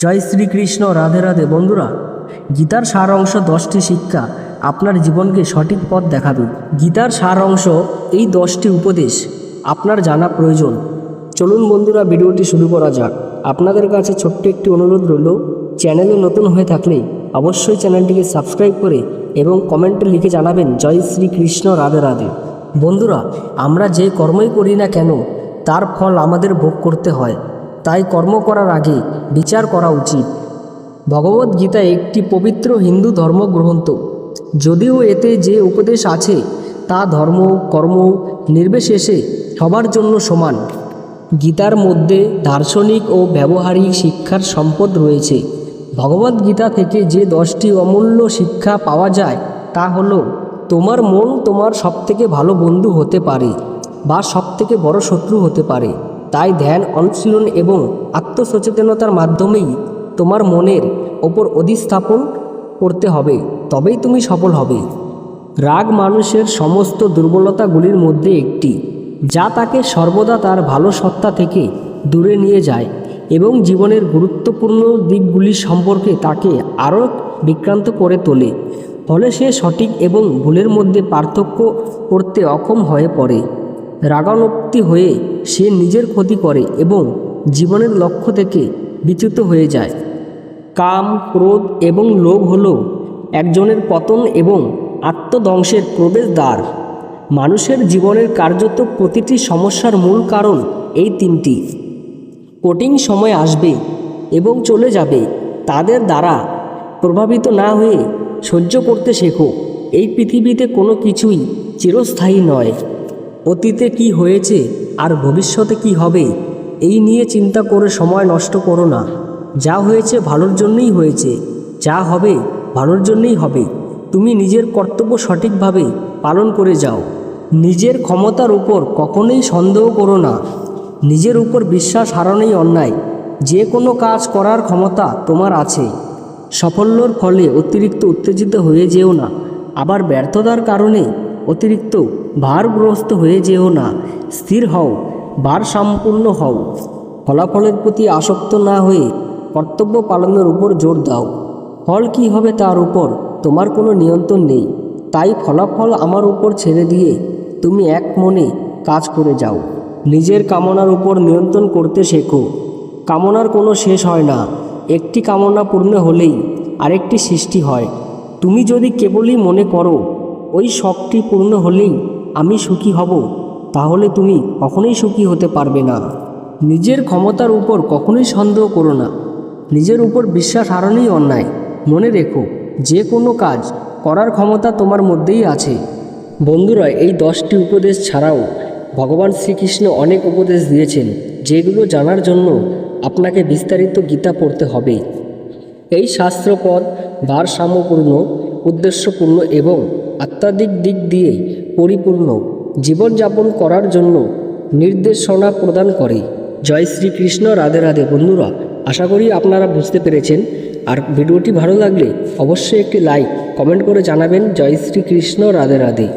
জয় শ্রীকৃষ্ণ, রাধে রাধে। বন্ধুরা, গীতার সার অংশ দশটি শিক্ষা আপনার জীবনকে সঠিক পথ দেখাবে। গীতার সার অংশ এই দশটি উপদেশ আপনার জানা প্রয়োজন। চলুন বন্ধুরা, ভিডিওটি শুরু করা যাক। আপনাদের কাছে ছোট্ট একটি অনুরোধ রইল, চ্যানেলে নতুন হয়ে থাকলে অবশ্যই চ্যানেলটিকে সাবস্ক্রাইব করে এবং কমেন্টে লিখে জানাবেন, জয় শ্রীকৃষ্ণ, রাধে রাধে। বন্ধুরা, আমরা যে কর্মই করি না কেন, তার ফল আমাদের ভোগ করতে হয়। তাই কর্ম করার আগে বিচার করা উচিত। ভগবদ্গীতা একটি পবিত্র হিন্দু ধর্মগ্রন্থ। যদিও এতে যে উপদেশ আছে, তা ধর্ম, কর্ম, নির্বিশেষে সবার জন্য সমান। গীতার মধ্যে দার্শনিক ও ব্যবহারিক শিক্ষার সম্পদ রয়েছে। ভগবদ্গীতা থেকে যে দশটি অমূল্য শিক্ষা পাওয়া যায়, তা হলো, তোমার মন তোমার সবথেকে ভালো বন্ধু হতে পারে বা সবথেকে বড় শত্রু হতে পারে। তাই ধ্যান, অনুশীলন এবং আত্মসচেতনতার মাধ্যমেই তোমার মনের ওপর অধিস্থাপন করতে হবে, তবেই তুমি সফল হবে। রাগ মানুষের সমস্ত দুর্বলতাগুলির মধ্যে একটি, যা তাকে সর্বদা তার ভালো সত্তা থেকে দূরে নিয়ে যায় এবং জীবনের গুরুত্বপূর্ণ দিকগুলি সম্পর্কে তাকে আরও বিক্রান্ত করে তোলে, ফলে সে সঠিক এবং ভুলের মধ্যে পার্থক্য করতে অক্ষম হয়ে পড়ে। রাগানুক্তি হয়ে সে নিজের ক্ষতি করে এবং জীবনের লক্ষ্য থেকে বিচ্যুত হয়ে যায়। কাম, ক্রোধ এবং লোভ হল একজনের পতন এবং আত্মধ্বংসের প্রবেশদ্বার। মানুষের জীবনের কার্যত প্রতিটি সমস্যার মূল কারণ এই তিনটি। কঠিন সময় আসবে এবং চলে যাবে, তাদের দ্বারা প্রভাবিত না হয়ে সহ্য করতে শেখো। এই পৃথিবীতে কোনো কিছুই চিরস্থায়ী নয়। অতীতে কি হয়েছে আর ভবিষ্যতে কি হবে, এই নিয়ে চিন্তা করে সময় নষ্ট করো না। যা হয়েছে ভালোর জন্যই হয়েছে, যা হবে ভালোর জন্যই হবে। তুমি নিজের কর্তব্য সঠিকভাবে পালন করে যাও। নিজের ক্ষমতার উপর কখনোই সন্দেহ করো না। নিজের উপর বিশ্বাস হারানোই অন্যায়। যে কোনো কাজ করার ক্ষমতা তোমার আছে। সাফল্যর ফলে অতিরিক্ত উত্তেজিত হয়ে যেও না। আবার ব্যর্থতার কারণে অতিরিক্ত ভারগ্রস্ত হয়ে যেও না, স্থির হও বার সম্পূর্ণ হও। ফলাফলের প্রতি আসক্ত না হয়ে কর্তব্য পালনের উপর জোর দাও। ফল কি হবে তার উপর তোমার কোনো নিয়ন্ত্রণ নেই। তাই ফলাফল আমার উপর ছেড়ে দিয়ে তুমি এক মনে কাজ করে যাও। নিজের কামনার উপর নিয়ন্ত্রণ করতে শেখো। কামনার কোনো শেষ হয় না। একটি কামনা পূর্ণ হলেই আরেকটি সৃষ্টি হয়। তুমি যদি কেবলই মনে করো ওই শখটি পূর্ণ হলেই আমি সুখী হব, তাহলে তুমি কখনোই সুখী হতে পারবে না। নিজের ক্ষমতার উপর কখনোই সন্দেহ করো না। নিজের উপর বিশ্বাস হারানোই অন্যায়। মনে রেখো, যে কোনো কাজ করার ক্ষমতা তোমার মধ্যেই আছে। বন্ধুরা, এই দশটি উপদেশ ছাড়াও ভগবান শ্রীকৃষ্ণ অনেক উপদেশ দিয়েছেন, যেগুলো জানার জন্য আপনাকে বিস্তারিত গীতা পড়তে হবে। এই শাস্ত্রপদ ভারসাম্যপূর্ণ, উদ্দেশ্যপূর্ণ এবং আত্মাধিক দিক দিয়ে পরিপূর্ণ, জীবনযাপন করার জন্য নির্দেশনা প্রদান করে। জয় শ্রীকৃষ্ণ, রাধে রাধে বন্ধুরা। আশা করি আপনারা বুঝতে পেরেছেন। আর ভিডিওটি ভালো লাগলে অবশ্যই একটি লাইক, কমেন্ট করে জানাবেন। জয় শ্রীকৃষ্ণ, রাধে রাধে।